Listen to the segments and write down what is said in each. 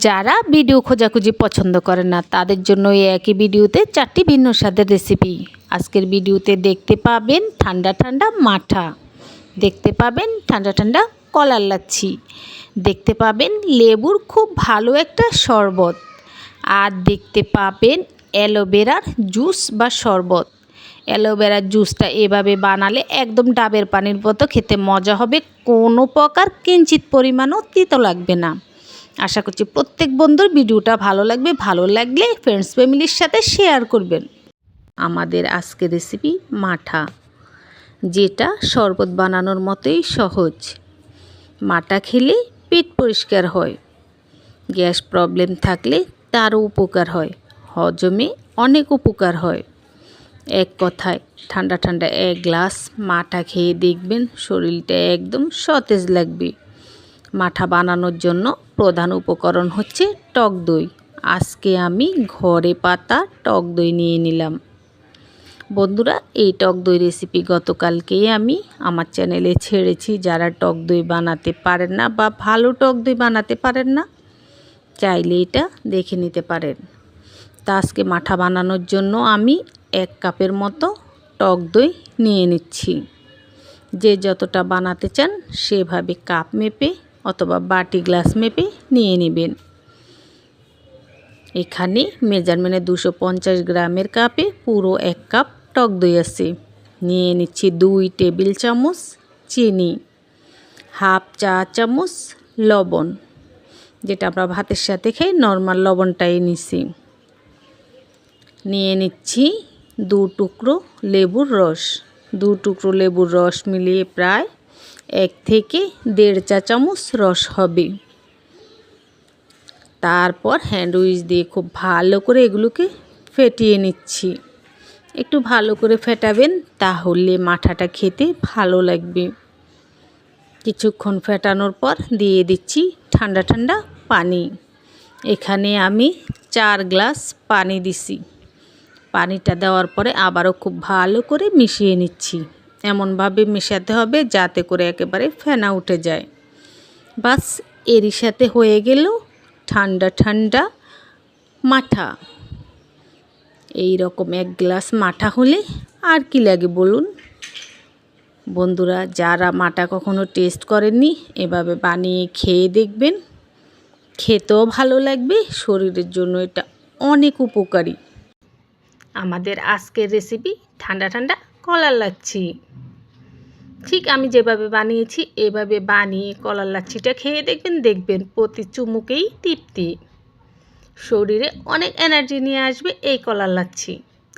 যারা ভিডিও খোঁজাখুঁজি পছন্দ করে না, তাদের জন্য এই একই ভিডিওতে চারটি ভিন্ন স্বাদের রেসিপি আজকের ভিডিওতে দেখতে পাবেন ঠান্ডা ঠান্ডা মাঠা, দেখতে পাবেন ঠান্ডা ঠান্ডা কলার লাচ্ছি, দেখতে পাবেন লেবুর খুব ভালো একটা শরবত, আর দেখতে পাবেন অ্যালোভেরার জুস বা শরবত। অ্যালোভেরার জুসটা এভাবে বানালে একদম ডাবের পানির মতো খেতে মজা হবে, কোনো প্রকার কিঞ্চিত পরিমাণও তিতো লাগবে না। আশা করছি প্রত্যেক বন্ধুর ভিডিওটা ভালো লাগবে, ভালো লাগলে ফ্রেন্ডস ফ্যামিলির সাথে শেয়ার করবেন। আমাদের আজকের রেসিপি মাঠা, যেটা শরবত বানানোর মতোই সহজ। মাটা খেলে পেট পরিষ্কার হয়, গ্যাস প্রবলেম থাকলে তারও উপকার হয়, হজমে অনেক উপকার হয়। এক কথায়, ঠান্ডা ঠান্ডা এক গ্লাস মাটা খেয়ে দেখবেন শরীরটা একদম সতেজ লাগবে। মাঠা বানানোর জন্য প্রধান উপকরণ হচ্ছে টক দই। আজকে আমি ঘরে পাতা, টক দই নিয়ে নিলাম। বন্ধুরা, এই টক দই রেসিপি গতকালকেই আমি আমার চ্যানেলে ছেড়েছি। যারা টক দই বানাতে পারেন না বা ভালো টক দই বানাতে পারেন না, চাইলে এটা দেখে নিতে পারেন। তা আজকে মাঠা বানানোর জন্য আমি এক কাপের মতো টক দই নিয়ে নিচ্ছি। যে যতটা বানাতে চান, সেভাবে কাপ মেপে অথবা বাটি গ্লাস মেপে নিয়ে নেবেন। এখানে মেজারমেন্টে দুশো পঞ্চাশ গ্রামের কাপে পুরো এক কাপ টক দই আছে। নিয়ে নিচ্ছি দুই টেবিল চামচ চিনি, হাফ চা চামচ লবণ, যেটা আমরা ভাতের সাথে খাই নর্মাল লবণটাই নিছি। নিয়ে নিচ্ছি দু টুকরো লেবুর রস। দু টুকরো লেবুর রস মিলিয়ে প্রায় এক থেকে দেড় চা চামচ রস হবে। তারপর হ্যান্ড উইচ দিয়ে খুব ভালো করে এগুলোকে ফেটিয়ে নিচ্ছি। একটু ভালো করে ফেটাবেন, তাহলে মাঠাটা খেতে ভালো লাগবে। কিছুক্ষণ ফেটানোর পর দিয়ে দিচ্ছি ঠান্ডা ঠান্ডা পানি। এখানে আমি চার গ্লাস পানি দিছি। পানিটা দেওয়ার পরে আবারও খুব ভালো করে মিশিয়ে নিচ্ছি। এমনভাবে মেশাতে হবে যাতে করে একেবারে ফেনা উঠে যায়। বাস, এরই সাথে হয়ে গেল ঠান্ডা ঠান্ডা মাঠা। এই রকম এক গ্লাস মাঠা হলে আর কি লাগে বলুন? বন্ধুরা, যারা মাটা কখনো টেস্ট করেননি, এভাবে বানিয়ে খেয়ে দেখবেন। খেতেও ভালো লাগবে, শরীরের জন্য এটা অনেক উপকারী। আমাদের আজকের রেসিপি ঠান্ডা ঠান্ডা কলা লাচ্ছি। ঠিক আমি যেভাবে বানিয়েছি, এভাবে বানিয়ে কলার লাচ্ছিটা খেয়ে দেখবেন দেখবেন প্রতি চুমুকেই তৃপ্তি। শরীরে অনেক এনার্জি নিয়ে আসবে এই কলার লাচ্ছি।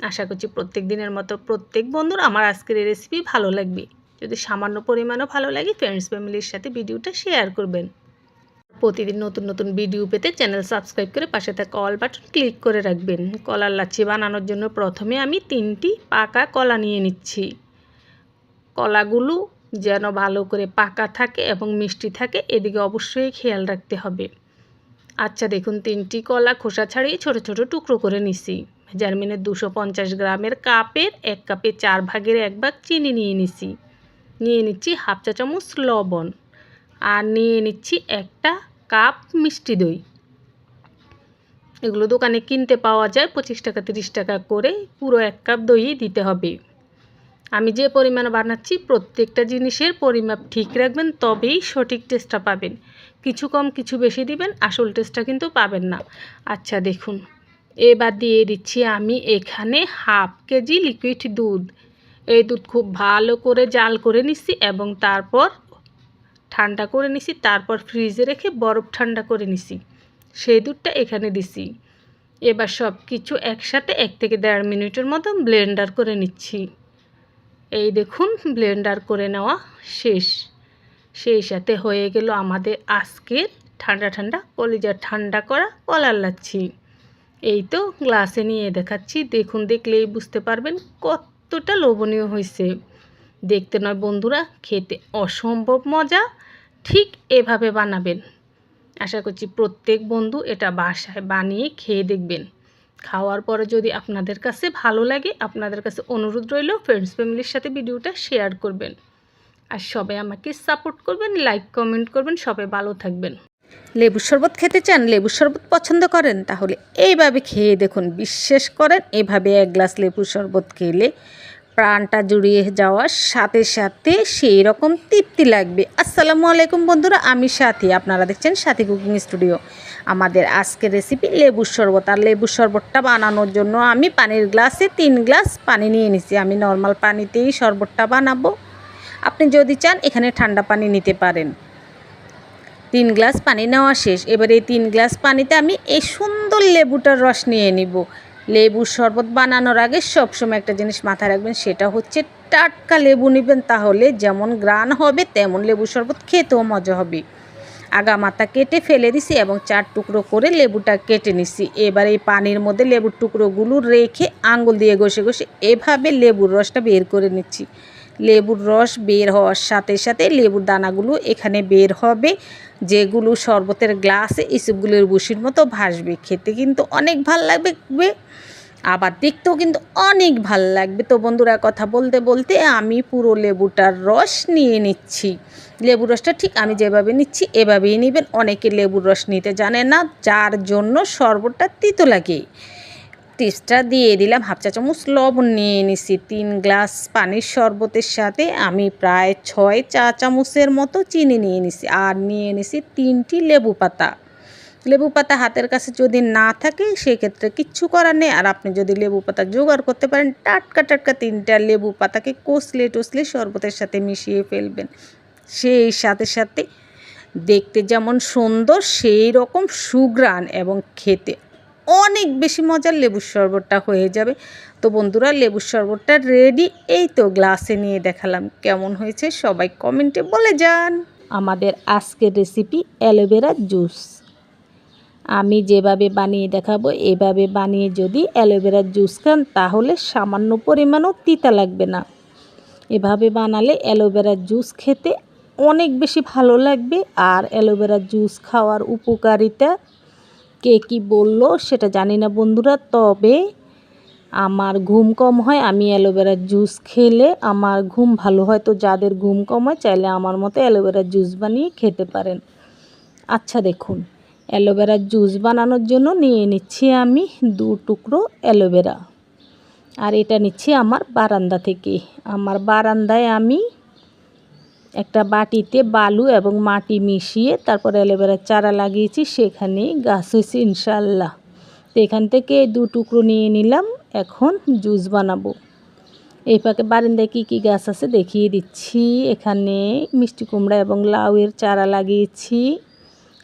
আশা করছি প্রত্যেক দিনের মতো প্রত্যেক বন্ধুর আমার আজকের এই রেসিপি ভালো লাগবে। যদি সামান্য পরিমাণও ভালো লাগে ফ্রেন্ডস ফ্যামিলির সাথে ভিডিওটা শেয়ার করবেন। প্রতিদিন নতুন নতুন ভিডিও পেতে চ্যানেল সাবস্ক্রাইব করে পাশে থাকা অল বাটন ক্লিক করে রাখবেন। কলার লাচ্ছি বানানোর জন্য প্রথমে আমি তিনটি পাকা কলা নিয়ে নিচ্ছি। কলাগুলো যেন ভালো করে পাকা থাকে এবং মিষ্টি থাকে, এদিকে অবশ্যই খেয়াল রাখতে হবে। আচ্ছা দেখুন, তিনটি কলা খোসা ছাড়িয়ে ছোট ছোট টুকরো করে নিছি। জার্মিনের দুশো পঞ্চাশ গ্রামের কাপের এক কাপে চার ভাগের এক ভাগ চিনি নিয়ে নিছি। নিয়ে নিচ্ছি হাফ চা চামচ লবণ আর নিয়ে নিচ্ছি একটা কাপ মিষ্টি দই। এগুলো দোকানে কিনতে পাওয়া যায়, পঁচিশ টাকা, তিরিশ টাকা করে পুরো এক কাপ দই দিতে হবে। আমি যে পরিমাণ বানাচ্ছি, প্রত্যেকটা জিনিসের পরিমাপ ঠিক রাখবেন, তবেই সঠিক টেস্টটা পাবেন। কিছু কম, কিছু বেশি দিবেন, আসল টেস্টটা কিন্তু পাবেন না। আচ্ছা দেখুন। এবার দিয়ে দিচ্ছি আমি এখানে হাফ কেজি লিকুইড দুধ। এই দুধ খুব ভালো করে জাল করে নিচ্ছি এবং তারপর ঠান্ডা করে নিছি তারপর ফ্রিজে রেখে বরফ ঠান্ডা করে নিছি সেই দুধটা এখানে দিছি এবার সব কিছু একসাথে এক থেকে দেড় মিনিটের মতো ব্লেন্ডার করে নিচ্ছি। এই দেখুন ব্লেন্ডার করে নেওয়া শেষ। সেই সাথে হয়ে গেল আমাদের আজকের ঠান্ডা ঠান্ডা কলিজা ঠান্ডা করা কলার লাচ্ছি। এই তো গ্লাসে নিয়ে দেখাচ্ছি, দেখুন, দেখলেই বুঝতে পারবেন কতটা লোভনীয় হয়েছে। দেখতে নয় বন্ধুরা, খেতে অসম্ভব মজা, ঠিক এভাবে বানাবেন। আশা করছি প্রত্যেক বন্ধু এটা বাসায় বানিয়ে খেয়ে দেখবেন। খাওয়ার পরে যদি আপনাদের কাছে ভালো লাগে, আপনাদের কাছে অনুরোধ রইল ফ্রেন্ডস ফ্যামিলির সাথে ভিডিওটা শেয়ার করবেন। আর সবাই আমাকে সাপোর্ট করবেন লাইক কমেন্ট করবেন, সবাই ভালো থাকবেন। লেবু শরবত খেতে চান লেবু শরবত পছন্দ করেন, তাহলে এইভাবে খেয়ে দেখুন, বিশ্বাস করেন, এভাবে এক গ্লাস লেবু শরবত খেলে প্রাণটা জুড়িয়ে যাওয়ার সাথে সাথে সেই রকম তৃপ্তি লাগবে। আসসালামু আলাইকুম বন্ধুরা, আমি সাথী। আপনারা দেখছেন সাথী কুকিং স্টুডিও। আমাদের আজকের রেসিপি লেবুর শরবত। আর লেবুর শরবতটা বানানোর জন্য আমি পানির গ্লাসে তিন গ্লাস পানি নিয়ে নিছি। আমি নর্মাল পানিতেই শরবতটা বানাবো। আপনি যদি চান এখানে ঠান্ডা পানি নিতে পারেন। তিন গ্লাস পানি নেওয়া শেষ। এবার এই তিন গ্লাস পানিতে আমি এই সুন্দর লেবুটার রস নিয়ে নিব। লেবুর শরবত বানানোর আগে সবসময় একটা জিনিস মাথায় রাখবেন, সেটা হচ্ছে টাটকা লেবু নেবেন, তাহলে যেমন গ্রান হবে, তেমন লেবু শরবত খেতেও মজা হবে। আগা মাথা কেটে ফেলে দিছি এবং চার টুকরো করে লেবুটা কেটে নিছি। এবার এই পানির মধ্যে লেবুর টুকরোগুলো রেখে আঙ্গুল দিয়ে ঘষে ঘষে এভাবে লেবুর রসটা বের করে নিচ্ছি। লেবুর রস বের হওয়ার সাথে সাথে লেবুর দানাগুলো এখানে বের হবে, যেগুলো শরবতের গ্লাসে ইসবগুলোর বুসির মতো ভাসবে। খেতে কিন্তু অনেক ভালো লাগবে আবার দেখতেও কিন্তু অনেক ভালো লাগবে। তো বন্ধুরা, কথা বলতে বলতে আমি পুরো লেবুটার রস নিয়ে নিচ্ছি। লেবুর রসটা ঠিক আমি যেভাবে নিচ্ছি, এভাবেই নেবেন। অনেকে লেবুর রস নিতে জানে না, যার জন্য শরবতটা তিতো লাগে। টিপসটা দিয়ে দিলাম, হাফ চা চামচ লবণ নিয়ে নিছি। তিন গ্লাস পানির শরবতের সাথে আমি প্রায় ছয় চা চামচের মতো চিনি নিয়ে নিছি। আর নিয়ে নিছি তিনটি লেবু পাতা। লেবু পাতা হাতের কাছে যদি না থাকে, সেক্ষেত্রে কিচ্ছু করার নেই। আর আপনি যদি লেবু পাতা জোগাড় করতে পারেন, টাটকা টাটকা তিনটা লেবু পাতাকে কষলে টসলে শরবতের সাথে মিশিয়ে ফেলবেন। সেই সাথে সাথে দেখতে যেমন সুন্দর, সেই রকম সুগ্রাণ এবং খেতে অনেক বেশি মজার লেবুর শরবতটা হয়ে যাবে। তো বন্ধুরা, লেবুর শরবতটা রেডি এই তো গ্লাসে নিয়ে দেখালাম কেমন হয়েছে। সবাই কমেন্টে বলে যান। আমাদের আজকের রেসিপি অ্যালোভেরা জুস আমি যেভাবে বানিয়ে দেখাবো, এভাবে বানিয়ে যদি অ্যালোভেরার জুস খান, তাহলে সামান্য পরিমাণও তিতা লাগবে না। এভাবে বানালে অ্যালোভেরার জুস খেতে অনেক বেশি ভালো লাগবে আর অ্যালোভেরার জুস খাওয়ার উপকারিতা কে কি বলল সেটা জানি না বন্ধুরা, তবে আমার ঘুম কম হয়, আমি অ্যালোভেরার জুস খেলে আমার ঘুম ভালো হয়। তো যাদের ঘুম কম হয়, চাইলে আমার মতো অ্যালোভেরার জুস বানিয়ে খেতে পারেন। আচ্ছা দেখুন। অ্যালোভেরার জুস বানানোর জন্য নিয়ে নিচ্ছি আমি দু টুকরো অ্যালোভেরা। আর এটা নিচ্ছি আমার বারান্দা থেকে। আমার বারান্দায় আমি একটা বাটিতে বালু এবং মাটি মিশিয়ে তারপর অ্যালোভেরার চারা লাগিয়েছি সেখানে গাছ হয়েছে ইনশাল্লাহ তো এখান থেকে দু টুকরো নিয়ে নিলাম, এখন জুস বানাবো। এই পাকে বারান্দায় কী কী গাছ আছে দেখিয়ে দিচ্ছি। এখানে মিষ্টি কুমড়া এবং লাউয়ের চারা লাগিয়েছি।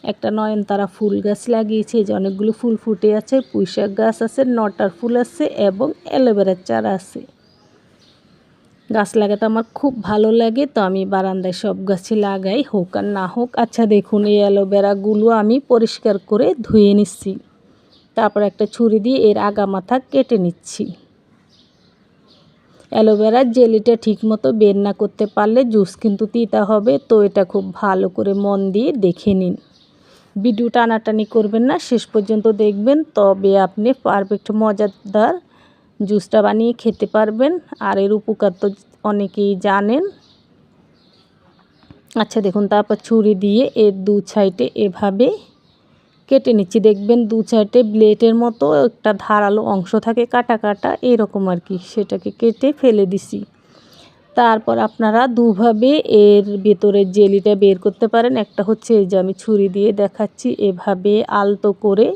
একটা নয়নতারা ফুল গাছ লাগিয়েছি যে অনেকগুলো ফুল ফুটে আছে, পুঁইশাক গাছ আছে, নটার ফুল আছে এবং অ্যালোভেরার চারা আছে। গাছ লাগাতে আমার খুব ভালো লাগে, তো আমি বারান্দায় সব গাছই লাগাই, হোক আর না হোক। আচ্ছা দেখুন, এই অ্যালোভেরাগুলো আমি পরিষ্কার করে ধুয়ে নিচ্ছি। তারপর একটা ছুরি দিয়ে এর আগা মাথা কেটে নিচ্ছি। অ্যালোভেরার জেলিটা ঠিকমতো বের না করতে পারলে জুস কিন্তু তিতা হবে, তো এটা খুব ভালো করে মন দিয়ে দেখে নিন। ভিডিও টানাটানি করবেন না, শেষ পর্যন্ত দেখবেন, তবে আপনি পারফেক্ট মজাদার জুসটা বানিয়ে খেতে পারবেন। আর এর উপকার তো অনেকেই জানেন। আচ্ছা দেখুন, তারপর ছুরি দিয়ে এর দু সাইডে এভাবে কেটে নিচ্ছি। দেখবেন, দু সাইডে ব্লেডের মতো একটা ধারালো অংশ থাকে, কাটা কাটা, এরকম আর কি। সেটাকে কেটে ফেলে দিছি। তারপর আপনারা দুভাবে এর ভেতরের জেলিটা বের করতে পারেন। একটা হচ্ছে এই যে আমি ছুরি দিয়ে দেখাচ্ছি, এভাবে আলতো করে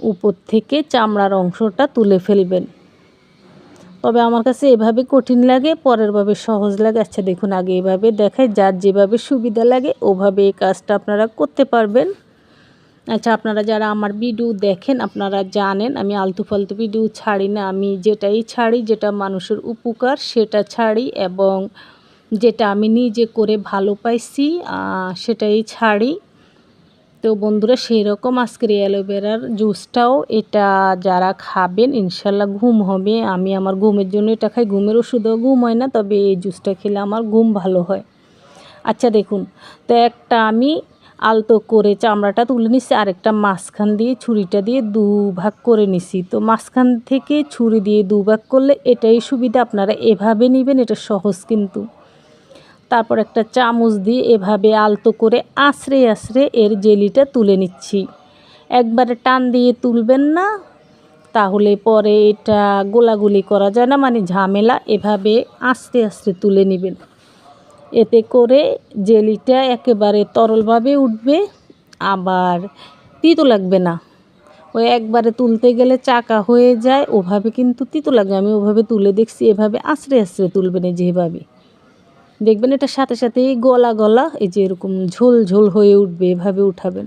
উপর থেকে চামড়ার অংশটা তুলে ফেলবেন। তবে আমার কাছে এভাবে কঠিন লাগে পরেরভাবে সহজ লাগে। আচ্ছা দেখুন, আগে এভাবে দেখায় যার যেভাবে সুবিধা লাগে, ওভাবে এই কাজটা আপনারা করতে পারবেন। আচ্ছা আপনারা যারা আমার ভিডিও দেখেন, আপনারা জানেন, আমি আলতু ফালতু ভিডিও ছাড়ি না। আমি যেটাই ছাড়ি, যেটা মানুষের উপকার, সেটা ছাড়ি এবং যেটা আমি নিজে করে ভালো পাইছি সেটাই ছাড়ি। তো বন্ধুরা সেই রকম আজকের অ্যালোভেরার জুসটাও এটা যারা খাবেন, ইনশাল্লাহ ঘুম হবে। আমি আমার ঘুমের জন্য এটা খাই, ঘুমের ওষুধও ঘুম হয় না, তবে এই জুসটা খেলে আমার ঘুম ভালো হয়। আচ্ছা দেখুন, তো একটা আমি আলতো করে চামড়াটা তুলে নিচ্ছি আরেকটা মাঝখান দিয়ে ছুরিটা দিয়ে দু ভাগ করে নিছি। তো মাঝখান থেকে ছুরি দিয়ে দু ভাগ করলে এটাই সুবিধা, আপনারা এভাবে নেবেন, এটা সহজ কিন্তু। তারপর একটা চামচ দিয়ে এভাবে আলতো করে আশ্রে আশ্রে এর জেলিটা তুলে নিচ্ছি। একবারে টান দিয়ে তুলবেন না, তাহলে পরে এটা গোলাগুলি করা যায় না মানে ঝামেলা, এভাবে আস্তে আস্তে তুলে নেবেন। এতে করে জেলিটা একেবারে তরলভাবে উঠবে, আবার তিতো লাগবে না। ওই একবারে তুলতে গেলে চাকা হয়ে যায়, ওভাবে কিন্তু তিতো লাগে আমি ওভাবে তুলে দেখছি, এভাবে আস্তে আস্তে তুলবেন এই যেভাবে। দেখবেন এটা সাথে সাথেই গলা গলা, এই যে এরকম ঝোল ঝোল হয়ে উঠবে, এভাবে উঠাবেন।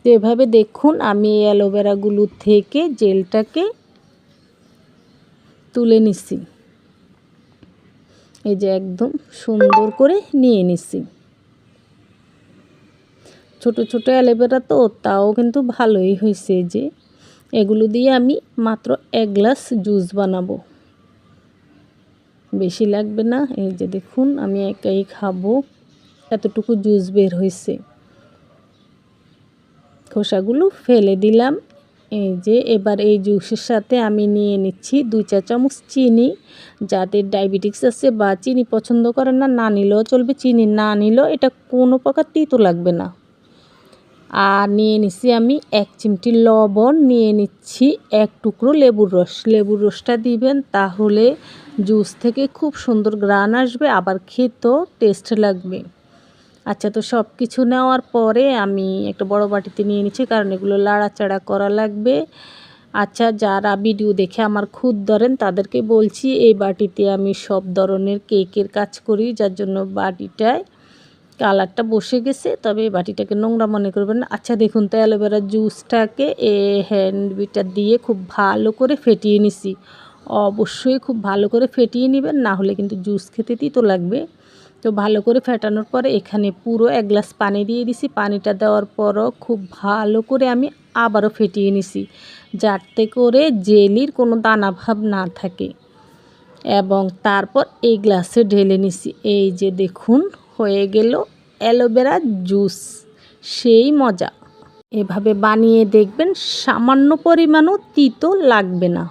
তো এভাবে দেখুন, আমি অ্যালোভেরাগুলো থেকে জেলটাকে তুলে নিচ্ছি। এই যে একদম সুন্দর করে নিয়ে নিছি। ছোট ছোট অ্যালোভেরা তো, তাও কিন্তু ভালোই হয়েছে যে। এগুলো দিয়ে আমি মাত্র এক গ্লাস জুস বানাবো। বেশি লাগবে না, এই যে দেখুন আমি একাই খাব। এতটুকু জুস বের হয়েছে। খোসাগুলো ফেলে দিলাম। এই যে এবার এই জুসের সাথে আমি নিয়ে নিচ্ছি দুই চা চামচ চিনি। যাদের ডায়াবেটিক্স আছে বা চিনি পছন্দ করেন না না নিলেও চলবে। চিনি না নিলেও এটা কোনো প্রকার তিতো লাগবে না। আর নিয়ে নিচ্ছি আমি এক চিমটি লবণ। নিয়ে নিচ্ছি এক টুকরো লেবুর রস। লেবুর রসটা দিবেন তাহলে জুস থেকে খুব সুন্দর গ্রান আসবে, আবার খেতেও টেস্ট লাগবে। আচ্ছা তো সব কিছু নেওয়ার পরে আমি একটা বড় বাটিতে নিয়ে নিচ্ছি, কারণ এগুলো লাড়াচাড়া করা লাগবে। আচ্ছা যারা ভিডিও দেখে আমার খুদ ধরেন, তাদেরকে বলছি, এই বাটিতে আমি সব ধরনের কেকের কাজ করি, যার জন্য বাটিটায় কালারটা বসে গেছে, তবে এই বাটিটাকে নোংরা মনে করবেন আচ্ছা দেখুন, তো অ্যালোভেরা জুসটাকে এ হ্যান্ড বিটার দিয়ে খুব ভালো করে ফেটিয়ে নিছি। অবশ্যই খুব ভালো করে ফেটিয়ে নেবেন, না হলে কিন্তু জুস খেতে তো লাগবে। তো ভালো করে ফেটানোর পরে এখানে পুরো এক গ্লাস পানি দিয়ে দিছি। পানিটা দেওয়ার পরও খুব ভালো করে আমি আবারও ফেটিয়ে নিছি, যাতে করে জেলির কোনো দানাভাব না থাকে। এবং তারপর এই গ্লাসে ঢেলে নিছি। এই যে দেখুন, হয়ে গেল অ্যালোভেরা জুস। সেই মজা। এভাবে বানিয়ে দেখবেন সামান্য পরিমাণও তিতো লাগবে না।